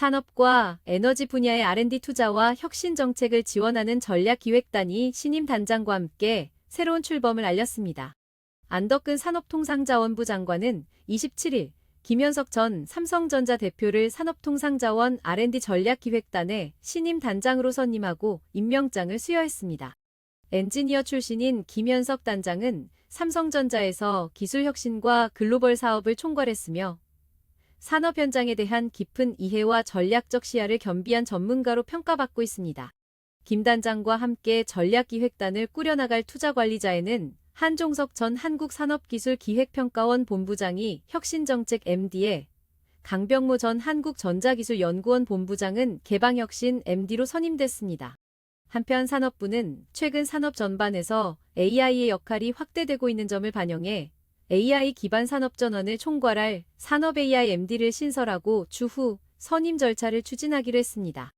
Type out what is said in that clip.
산업과 에너지 분야의 R&D 투자와 혁신 정책을 지원하는 전략기획단이 신임 단장과 함께 새로운 출범을 알렸습니다. 안덕근 산업통상자원부 장관은 27일 김현석 전 삼성전자 대표를 산업통상자원 R&D 전략기획단의 신임 단장으로 선임하고 임명장을 수여했습니다. 엔지니어 출신인 김현석 단장은 삼성전자에서 기술혁신과 글로벌 사업을 총괄했으며 산업 현장에 대한 깊은 이해와 전략적 시야를 겸비한 전문가로 평가받고 있습니다. 김 단장과 함께 전략기획단을 꾸려나갈 투자관리자에는 한종석 전 한국산업기술기획평가원 본부장이 혁신정책 MD에 강병모 전 한국전자기술연구원 본부장은 개방혁신 MD로 선임됐습니다. 한편 산업부는 최근 산업 전반에서 AI의 역할이 확대되고 있는 점을 반영해 AI 기반 산업 전환을 총괄할 산업 AI MD를 신설하고 추후 선임 절차를 추진하기로 했습니다.